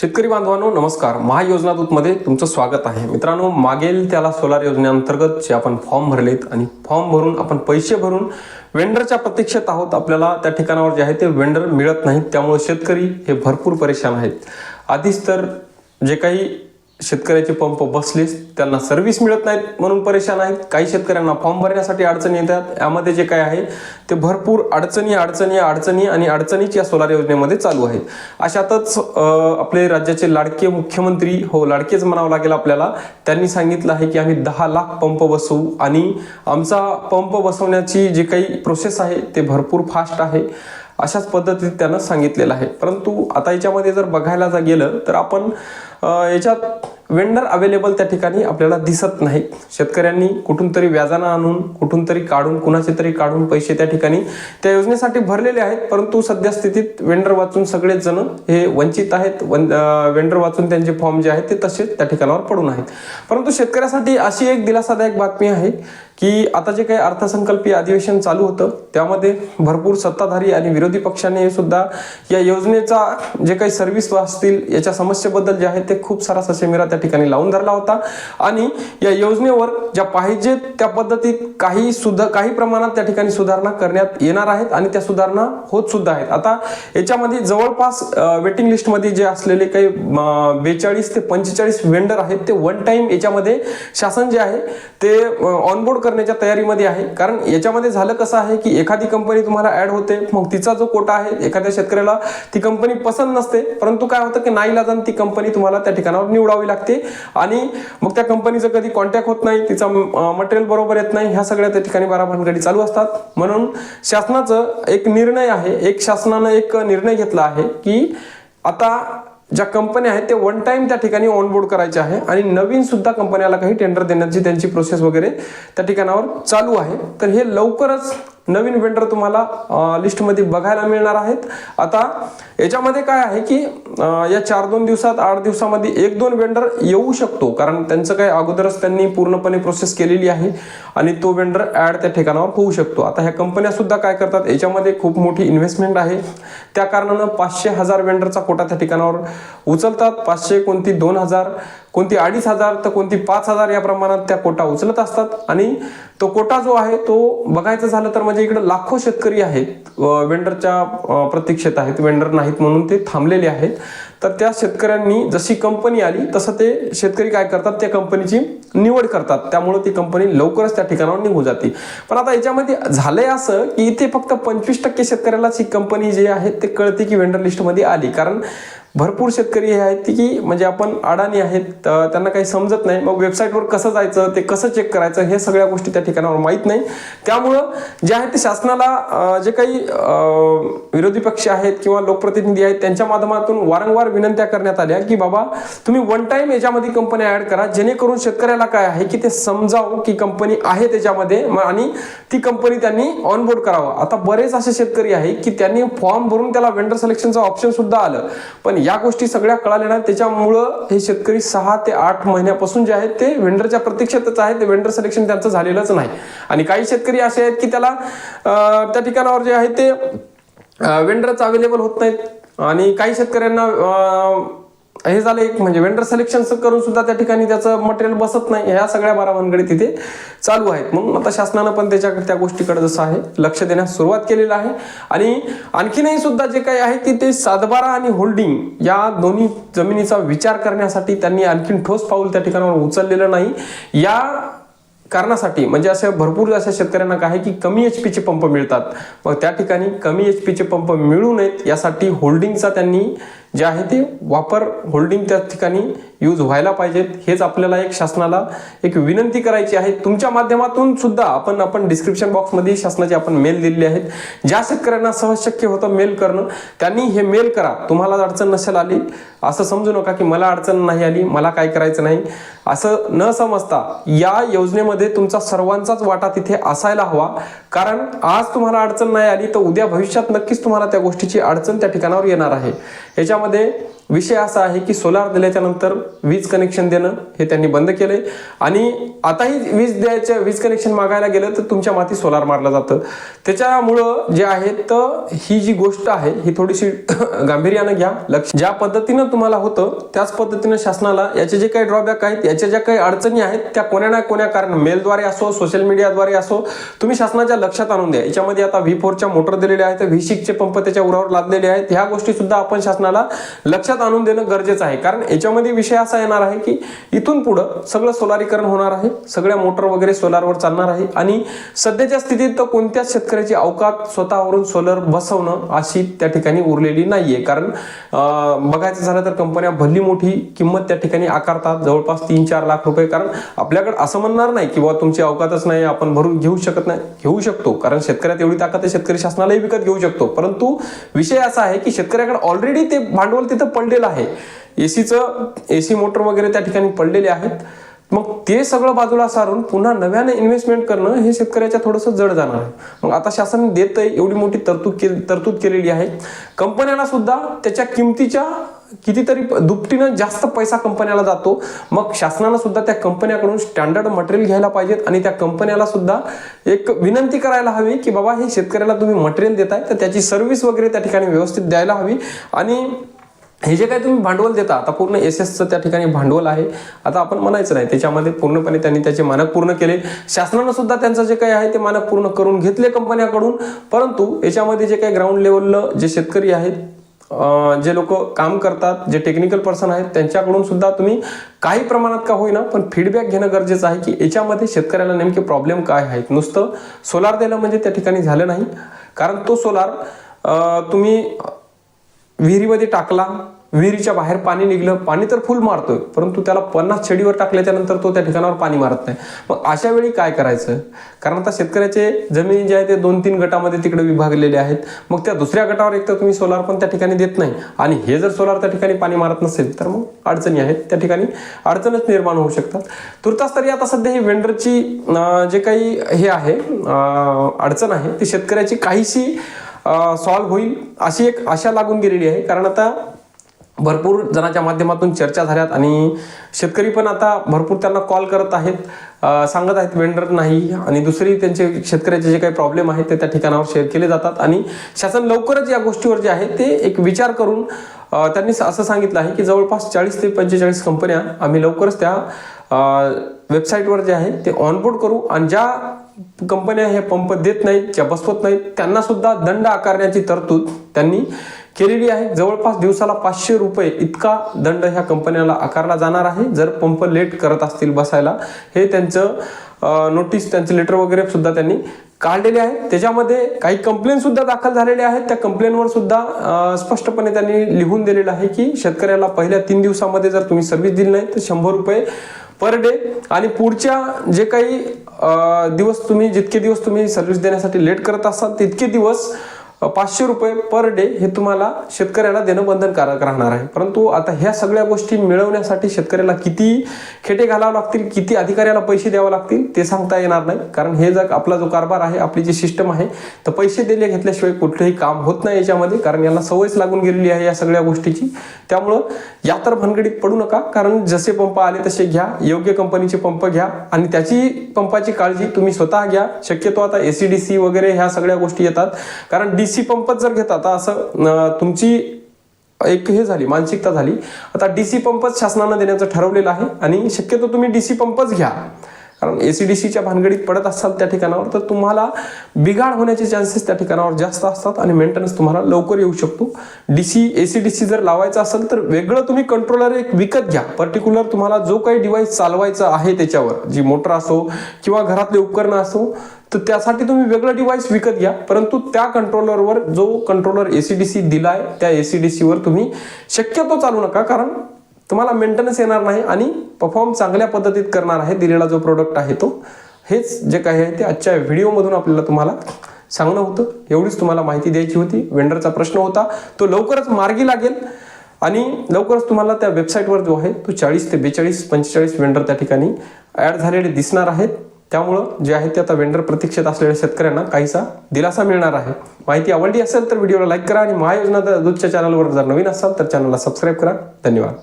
शेतकरी बांधवांनो नमस्कार. महायोजना दूतमध्ये तुमचं स्वागत आहे. मित्रांनो मागेल त्याला सोलार योजनेअंतर्गत जे आपण फॉर्म भरलेत आणि फॉर्म भरून आपण पैसे भरून वेंडरच्या प्रतीक्षेत आहोत. आपल्याला त्या ठिकाणावर जे आहे ते वेंडर मिळत नाहीत. त्यामुळे शेतकरी हे भरपूर परेशान आहेत. आधीच तर जे काही शेतकऱ्याचे पंप बसलेच त्यांना सर्व्हिस मिळत नाहीत म्हणून परेशान आहेत. काही शेतकऱ्यांना फॉर्म भरण्यासाठी अडचणी येतात. यामध्ये जे काय आहे ते भरपूर अडचणी अडचणी अडचणी आणि अडचणीच या सोलार योजनेमध्ये चालू आहेत. अशातच आपले राज्याचे लाडके मुख्यमंत्री हो लाडकेच म्हणावं लागेल आपल्याला. त्यांनी सांगितलं आहे की आम्ही दहा लाख पंप बसवू आणि आमचा पंप बसवण्याची जी काही प्रोसेस आहे ते भरपूर फास्ट आहे. अशाच पद्धतीत त्यानं सांगितलेलं आहे. परंतु आता याच्यामध्ये जर बघायला जर गेलं तर आपण 어, 이제 वेंडर अवेलेबल त्या ठिकाणी आपल्याला दिसत नाहीत शेतकऱ्यांनी कुठून तरी व्याजानं आणून कुठून तरी काढून कुणाचे तरी काढून पैसे त्या ठिकाणी त्या योजनेसाठी भरलेले आहेत. परंतु सध्या स्थितीत वेंडर वाचून सगळेच जण हे वंचित आहेत. वन वेंडर वाचून त्यांचे फॉर्म जे आहेत ते तसेच त्या ठिकाणावर पडून आहेत. परंतु शेतकऱ्यासाठी अशी एक दिलासादायक बातमी आहे की आता जे काही अर्थसंकल्पीय अधिवेशन चालू होतं त्यामध्ये भरपूर सत्ताधारी आणि विरोधी पक्षाने सुद्धा या योजनेचा जे काही सर्व्हिस असतील याच्या समस्येबद्दल जे आहे ते खूप सारा ससेमिरा त्या त्या ठिकाणी लावून धरला होता. आणि या योजनेवर ज्या पाहिजे त्या पद्धतीत काही सुद्धा काही प्रमाणात त्या ठिकाणी सुधारणा करण्यात येणार आहेत आणि त्या सुधारणा होत सुद्धा आहेत. आता याच्यामध्ये जवळपास वेटिंग लिस्टमध्ये जे असलेले काही बेचाळीस ते पंचेचाळीस वेंडर आहेत ते वन टाइम याच्यामध्ये शासन जे आहे ते ऑनबोर्ड करण्याच्या तयारीमध्ये आहे. कारण याच्यामध्ये झालं कसं आहे की एखादी कंपनी तुम्हाला ऍड होते मग तिचा जो कोटा आहे एखाद्या शेतकऱ्याला ती कंपनी पसंत नसते. परंतु काय होतं की नाईलाजान ती कंपनी तुम्हाला त्या ठिकाणावर निवडावी लागते. आणि मग त्या कंपनीचं कधी कॉन्टॅक्ट होत नाही तिचा मटेरियल बरोबर येत नाही ह्या सगळ्या त्या ठिकाणी बारा भानगडी चालू असतात. म्हणून शासनाचं एक निर्णय आहे एक शासनानं एक निर्णय घेतला आहे की आता ज्या कंपन्या आहेत ते वन टाइम त्या ठिकाणी ऑनबोर्ड करायचे आहे आणि नवीन सुद्धा कंपन्याला काही टेंडर देण्याची त्यांची प्रोसेस वगैरे त्या ठिकाणावर चालू आहे. तर हे लवकरच नवीन वेंडर तुम्हाला लिस्टमध्ये बघायला मिळणार आहेत. आता याच्यामध्ये काय आहे की या चार दोन दिवसात आठ दिवसामध्ये एक दोन वेंडर येऊ शकतो. कारण त्यांचं काय अगोदरच त्यांनी पूर्णपणे प्रोसेस केलेली आहे आणि तो वेंडर ॲड त्या ठिकाणावर होऊ शकतो. आता ह्या कंपन्या सुद्धा काय करतात याच्यामध्ये खूप मोठी इन्व्हेस्टमेंट आहे. त्या कारणानं पाचशे हजार वेंडरचा कोटा त्या ठिकाणावर उचलतात. पाचशे कोणती दोन हजार. कोणती अडीच हजार तर कोणती पाच हजार या प्रमाणात त्या कोटा उचलत असतात. आणि तो कोटा जो आहे तो बघायचं झालं तर म्हणजे इकडे लाखो शेतकरी आहेत. वेंडरच्या प्रतीक्षेत आहेत. वेंडर नाहीत म्हणून ते थांबलेले आहेत. तर त्या शेतकऱ्यांनी जशी कंपनी आली तसं ते शेतकरी काय करतात? त्या कंपनीची निवड करतात. त्यामुळे ती कंपनी लवकरच त्या ठिकाणावर निघून जाते. पण आता याच्यामध्ये झालंय असं की इथे फक्त पंचवीस टक्के शेतकऱ्यालाच ही कंपनी जी आहे ते कळते की वेंडर लिस्टमध्ये आली. कारण भरपूर शेतकरी हे आहेत की म्हणजे आपण अडाणी आहेत त्यांना काही समजत नाही. मग वेबसाईटवर कसं जायचं ते कसं चेक करायचं हे सगळ्या गोष्टी त्या ठिकाणावर माहीत नाही. त्यामुळं जे आहे ते शासनाला जे काही विरोधी पक्ष आहेत किंवा लोकप्रतिनिधी आहेत त्यांच्या माध्यमातून वारंवार विनंत्या करण्यात आल्या की बाबा तुम्ही वन टाईम याच्यामध्ये कंपनी ॲड करा. जेणेकरून शेतकऱ्याला काय आहे की ते समजावं की कंपनी आहे त्याच्यामध्ये आणि ती कंपनी त्यांनी ऑनबोर्ड करावं. आता बरेच असे शेतकरी आहे की त्यांनी फॉर्म भरून त्याला वेंडर सिलेक्शनचं ऑप्शन सुद्धा आलं. पण या गोष्टी सगळ्या कळाल्या नाही त्याच्यामुळं हे शेतकरी सहा ते आठ महिन्यापासून जे आहेत ते वेंडरच्या प्रतीक्षेतच आहेत ते वेंडर सिलेक्शन त्यांचं झालेलंच नाही. आणि काही शेतकरी असे आहेत की त्याला त्या ठिकाणावर जे आहे ते वेंडरच अवेलेबल होत नाहीत. आणि काही शेतकऱ्यांना हे झालं एक म्हणजे वेंडर सिलेक्शन करून सुद्धा त्या ठिकाणी त्याचं मटेरियल बसत नाही. ह्या सगळ्या बारा तिथे चालू आहेत. म्हणून आता शासनानं पण त्याच्याकडे त्या गोष्टीकडे जसं आहे लक्ष देण्यास सुरुवात केलेलं आहे. आणि आणखीनही सुद्धा जे काही आहे की ते सातबारा आणि होल्डिंग या दोन्ही जमिनीचा विचार करण्यासाठी त्यांनी आणखीन ठोस पाऊल त्या ठिकाणावर उचललेलं नाही. या कारणासाठी म्हणजे अशा भरपूर अशा शेतकऱ्यांना काय आहे की कमी एच पीचे पंप मिळतात. मग त्या ठिकाणी कमी एच पीचे पंप मिळू नयेत यासाठी होल्डिंगचा त्यांनी जे आहे ते वापर होल्डिंग त्या ठिकाणी यूज व्हायला पाहिजेत हेच आपल्याला एक शासनाला एक विनंती करायची आहे. तुमच्या माध्यमातून सुद्धा आपण आपण डिस्क्रिप्शन बॉक्समध्ये शासनाचे आपण मेल दिलेले आहेत. ज्या शेतकऱ्यांना सहज शक्य होतं मेल करणं त्यांनी हे मेल करा. तुम्हाला अडचण नसेल आली असं समजू नका की मला अडचण नाही आली मला काय करायचं नाही. असं न समजता या योजनेमध्ये तुमचा सर्वांचाच वाटा तिथे असायला हवा. कारण आज तुम्हाला अडचण नाही आली तर उद्या भविष्यात नक्कीच तुम्हाला त्या गोष्टीची अडचण त्या ठिकाणावर येणार आहे. याच्यामध्ये विषय असा आहे की सोलार दिल्याच्या नंतर वीज कनेक्शन देणं हे त्यांनी बंद केलंय. आणि आताही वीज द्यायच्या वीज कनेक्शन मागायला गेलं तर तुमच्या माती सोलार मारलं जातं. त्याच्यामुळं जे आहे तर ही जी गोष्ट आहे ही थोडीशी गांभीर्यानं घ्या. लक्ष ज्या पद्धतीनं तुम्हाला होतं त्याच पद्धतीनं शासनाला याचे जे काही ड्रॉबॅक आहेत याच्या ज्या काही अडचणी आहेत त्या कोण्या ना कोण्या कारण मेलद्वारे असो सोशल मीडियाद्वारे असो तुम्ही शासनाच्या लक्षात आणून द्या. याच्यामध्ये आता व्ही फोरच्या मोटर दिलेल्या आहेत व्ही सिक्सचे पंप त्याच्या उरावर लादलेले आहेत. ह्या गोष्टी सुद्धा आपण शासनाला लक्षात आणून देणं गरजेचं आहे. कारण याच्यामध्ये विषय असा येणार आहे की इथून पुढं सगळं सोलारीकरण होणार आहे सगळ्या मोटर वगैरे सोलारवर चालणार आहे आणि सध्याच्या स्थितीत तर कोणत्याच शेतकऱ्याची अवकात स्वतःवरून सोलर बसवणं अशी त्या ठिकाणी उरलेली नाहीये. कारण बघायचं झालं तर कंपन्या भली मोठी किंमत त्या ठिकाणी आकारतात जवळपास तीन चार लाख रुपये. कारण आपल्याकडे असं म्हणणार नाही की बाबा तुमची अवकातच नाही आपण भरून घेऊ शकत नाही. घेऊ शकतो. कारण शेतकऱ्यात एवढी ताकद आहे शेतकरी शासनालाही विकत घेऊ शकतो. परंतु विषय असा आहे की शेतकऱ्याकडे ऑलरेडी ते भांडवल तिथं पडलेलं आहे. एसीचं एसी मोटर वगैरे त्या ठिकाणी पडलेले आहेत. मग ते सगळं बाजूला सारून पुन्हा नव्याने इन्व्हेस्टमेंट करणं हे शेतकऱ्याच्या थोडंसं जड जाणार आहे. मग आता शासन देत एवढी मोठी तरतूद के तरतूद केलेली आहे. कंपन्यांना सुद्धा त्याच्या किमतीच्या कितीतरी दुपटीनं जास्त पैसा कंपन्याला जातो. मग शासनानं सुद्धा त्या कंपन्याकडून स्टँडर्ड मटेरियल घ्यायला पाहिजेत आणि त्या कंपन्याला सुद्धा एक विनंती करायला हवी की बाबा हे शेतकऱ्याला तुम्ही मटेरियल देताय तर त्याची सर्व्हिस वगैरे त्या ठिकाणी व्यवस्थित द्यायला हवी. आणि हे जे काही तुम्ही भांडवल देता आता पूर्ण एस एसचं त्या ठिकाणी भांडवल आहे. आता आपण म्हणायचं नाही त्याच्यामध्ये पूर्णपणे त्यांनी त्याचे मानक पूर्ण केले. शासनानं सुद्धा त्यांचं जे काही आहे ते मानक पूर्ण करून घेतले कंपन्याकडून. परंतु याच्यामध्ये जे काही ग्राउंड लेवलला जे शेतकरी आहेत जे लोक काम करतात जे टेक्निकल पर्सन आहेत त्यांच्याकडून सुद्धा तुम्ही काही प्रमाणात का होईना पण फीडबॅक घेणं गरजेचं आहे की याच्यामध्ये शेतकऱ्याला नेमके प्रॉब्लेम काय आहेत. नुसतं सोलार दिलं म्हणजे त्या ठिकाणी झालं नाही. कारण तो सोलार तुम्ही विहिरीमध्ये टाकला विहिरीच्या बाहेर पाणी निघलं पाणी तर फुल मारतोय परंतु त्याला पन्नास छडीवर टाकल्याच्या नंतर तो त्या ठिकाणावर पाणी मारत नाही. मग अशा वेळी काय करायचं? कारण आता शेतकऱ्याचे जमीन जे आहे ते दोन तीन गटामध्ये तिकडे विभागलेले आहेत. मग त्या दुसऱ्या गटावर एक तर तुम्ही सोलार पण त्या ठिकाणी देत नाही. आणि हे जर सोलार त्या ठिकाणी पाणी मारत नसेल तर मग अडचणी आहेत. त्या ठिकाणी अडचणच निर्माण होऊ शकतात. तुर्तास तरी आता सध्या ही वेंडरची जे काही हे आहे अडचण आहे ती शेतकऱ्याची काहीशी सॉल्व्ह होईल अशी एक आशा लागून गेलेली आहे. कारण आता भरपूर जणांच्या माध्यमातून चर्चा झाल्यात आणि शेतकरी पण आता भरपूर त्यांना कॉल करत आहेत. सांगत आहेत वेंडर नाही. आणि दुसरी त्यांचे शेतकऱ्याचे जे काही प्रॉब्लेम आहेत ते त्या ठिकाणावर शेअर केले जातात. आणि शासन लवकरच या गोष्टीवर जे आहे ते एक विचार करून त्यांनी असं सांगितलं आहे की जवळपास चाळीस ते पंचेचाळीस कंपन्या आम्ही लवकरच त्या वेबसाईटवर जे आहे ते ऑनबोर्ड करू. आणि ज्या कंपन्या हे पंप देत नाहीत ज्या बसवत नाहीत. त्यांना सुद्धा दंड आकारण्याची तरतूद त्यांनी केलेली आहे. जवळपास दिवसाला पाचशे रुपये इतका दंड ह्या कंपन्याला आकारला जाणार आहे. जर पंप लेट करत असतील बसायला हे त्यांचं नोटीस त्यांचं लेटर वगैरे सुद्धा त्यांनी काढलेले आहेत. त्याच्यामध्ये काही कंप्लेन सुद्धा दाखल झालेले आहेत. त्या कंप्लेनवर सुद्धा स्पष्टपणे त्यांनी लिहून दिलेलं आहे की शेतकऱ्याला पहिल्या तीन दिवसामध्ये जर तुम्ही सर्व्हिस दिली नाही तर शंभर रुपये पर डे आणि पुढच्या जे काही दिवस तुम्ही जितके दिवस तुम्ही सर्व्हिस देण्यासाठी लेट करत असाल तितके दिवस पाचशे रुपये पर डे हे तुम्हाला शेतकऱ्याला देणं बंधनकारक राहणार आहे. परंतु आता ह्या सगळ्या गोष्टी मिळवण्यासाठी शेतकऱ्याला किती खेटे घालावं लागतील किती अधिकाऱ्याला पैसे द्यावे लागतील ते सांगता येणार नाही. कारण हे जर आपला जो कारभार आहे आपली जी सिस्टम आहे तर पैसे दिले घेतल्याशिवाय कुठलंही काम होत नाही याच्यामध्ये. कारण यांना सवयच लागून गेलेली आहे या सगळ्या गोष्टीची. त्यामुळं या तर भानगडीत पडू नका. कारण जसे पंप आले तसे घ्या. योग्य कंपनीचे पंप घ्या. आणि त्याची पंपाची काळजी तुम्ही स्वतः घ्या. शक्यतो आता एसीडीसी डी सी वगैरे ह्या सगळ्या गोष्टी येतात. कारण डी सी पंपच जर घेता आता असं तुमची एक हे झाली मानसिकता झाली. आता डीसी पंपच शासनानं देण्याचं ठरवलेलं आहे आणि शक्यतो तुम्ही डीसी पंपच घ्या. कारण एसीडीसीच्या भानगडीत पडत असाल त्या ठिकाणावर तर तुम्हाला बिघाड होण्याचे चान्सेस त्या ठिकाणावर जास्त असतात आणि मेंटेनन्स तुम्हाला लवकर येऊ शकतो. डी डीसी एसीडीसी जर लावायचं असेल तर वेगळं तुम्ही कंट्रोलर एक विकत घ्या. पर्टिक्युलर तुम्हाला जो काही डिव्हाइस चालवायचा आहे त्याच्यावर जी मोटर असो किंवा घरातले उपकरणं असो तर त्यासाठी तुम्ही वेगळं डिव्हाइस विकत घ्या. परंतु त्या कंट्रोलरवर जो कंट्रोलर एसीडीसी दिलाय त्या एसीडीसीवर तुम्ही शक्यतो चालू नका. कारण तुम्हाला मेंटेनन्स येणार नाही आणि परफॉर्म चांगल्या पद्धतीत करणार आहे दिलेला जो प्रोडक्ट आहे तो. हेच जे काही आहे ते आजच्या व्हिडिओमधून आपल्याला तुम्हाला सांगणं होतं. एवढीच तुम्हाला माहिती द्यायची होती. वेंडरचा प्रश्न होता. तो लवकरच मार्गी लागेल. आणि लवकरच तुम्हाला त्या वेबसाईटवर जो आहे तो चाळीस ते बेचाळीस पंचेचाळीस वेंडर त्या ठिकाणी ॲड झालेले दिसणार आहेत. त्यामुळं जे आहे ते आता वेंडर प्रतीक्षेत असलेल्या शेतकऱ्यांना काहीसा दिलासा मिळणार आहे. माहिती आवडली असेल तर व्हिडिओला लाईक करा आणि महायोजना दूधच्या चॅनलवर जर नवीन असाल तर चॅनलला सबस्क्राईब करा. धन्यवाद.